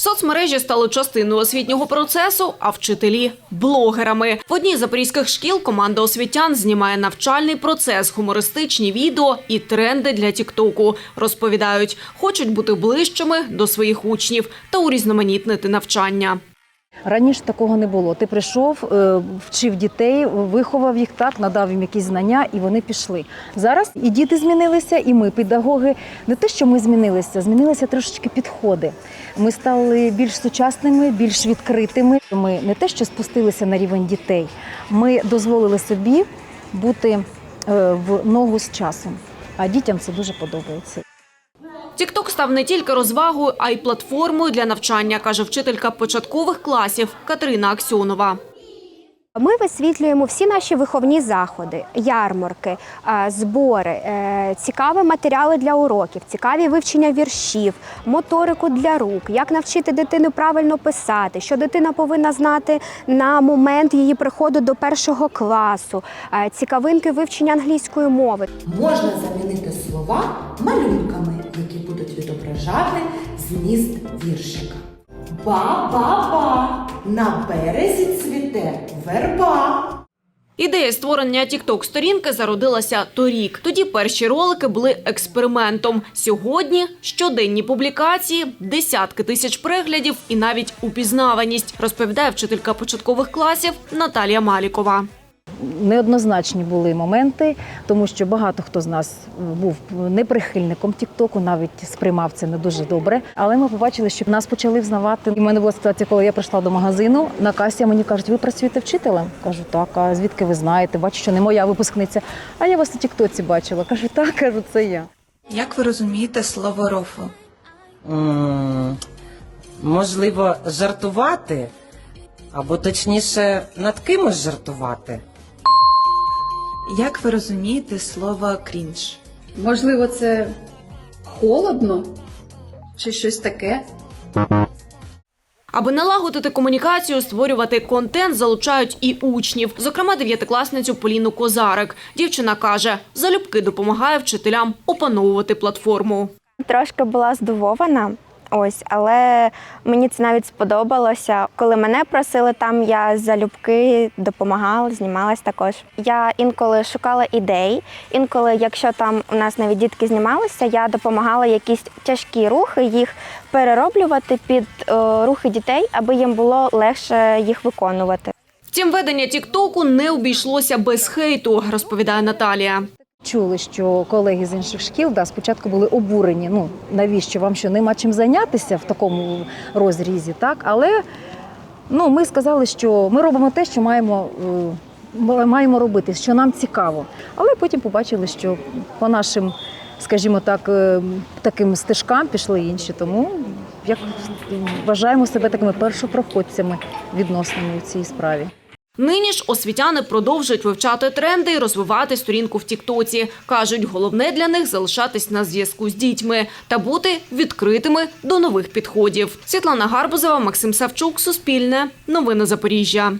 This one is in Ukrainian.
Соцмережі стали частиною освітнього процесу, а вчителі блогерами. В одній з запорізьких шкіл команда освітян знімає навчальний процес, гумористичні відео і тренди для Тіктоку. Розповідають, хочуть бути ближчими до своїх учнів та урізноманітнити навчання. Раніше такого не було. Ти прийшов, е, вчив дітей, виховав їх так, надав їм якісь знання, і вони пішли. Зараз і діти змінилися, і ми, педагоги. Не те, що ми змінилися, змінилися трошечки підходи. Ми стали більш сучасними, більш відкритими. Ми не те, що спустилися на рівень дітей, ми дозволили собі бути е, в ногу з часом. А дітям це дуже подобається. Тікток став не тільки розвагою, а й платформою для навчання, каже вчителька початкових класів Катерина Аксьонова. Ми висвітлюємо всі наші виховні заходи, ярмарки, е, збори, е, цікаві матеріали для уроків, цікаві вивчення віршів, моторику для рук, як навчити дитину правильно писати, що дитина повинна знати на момент її приходу до першого класу, е, цікавинки вивчення англійської мови. Можна замінити слова малюнками, які будуть відображати зміст віршика. Ба-ба-ба, на березі цвіте верба. Ідея створення тікток сторінки зародилася торік. Тоді перші ролики були експериментом. Сьогодні щоденні публікації, десятки тисяч переглядів і навіть упізнаваність, розповідає вчителька початкових класів Наталія Малікова. Неоднозначні були моменти, тому що багато хто з нас був неприхильником Тіктоку, навіть сприймав це не дуже добре. Але ми побачили, що нас почали взнавати. І в мене була ситуація, коли я прийшла до магазину на касі. Мені кажуть, ви працюєте вчителем? Кажу, так. А звідки ви знаєте? Бачу, що не моя випускниця. А я вас у Тіктоці бачила. Кажу, так, кажу, це я. Як ви розумієте слово рофл? М, Можливо, жартувати, або точніше, над кимось жартувати. Як ви розумієте слово крінж? Можливо, це холодно чи щось таке. Аби налагодити комунікацію, створювати контент залучають і учнів, зокрема дев'ятикласницю Поліну Козарик. Дівчина каже, залюбки допомагає вчителям опановувати платформу. Трошки була здивована. Ось, але мені це навіть сподобалося. Коли мене просили там, я залюбки допомагала, знімалась також. Я інколи шукала ідей. Інколи, якщо там у нас навіть дітки знімалися, я допомагала якісь тяжкі рухи їх перероблювати під е, рухи дітей, аби їм було легше їх виконувати. Втім, ведення Тіктоку не обійшлося без хейту, розповідає Наталія. Чули, що колеги з інших шкіл да, спочатку були обурені. Ну навіщо вам що нема чим зайнятися в такому розрізі, так? Але ну, ми сказали, що ми робимо те, що маємо, е, маємо робити, що нам цікаво. Але потім побачили, що по нашим, скажімо так, е, таким стежкам пішли інші. Тому як вважаємо себе такими першопроходцями відносними у цій справі. Нині ж освітяни продовжують вивчати тренди і розвивати сторінку в Тіктоці. Кажуть, головне для них залишатись на зв'язку з дітьми та бути відкритими до нових підходів. Світлана Гарбузова, Максим Савчук, Суспільне, Новини Запоріжжя.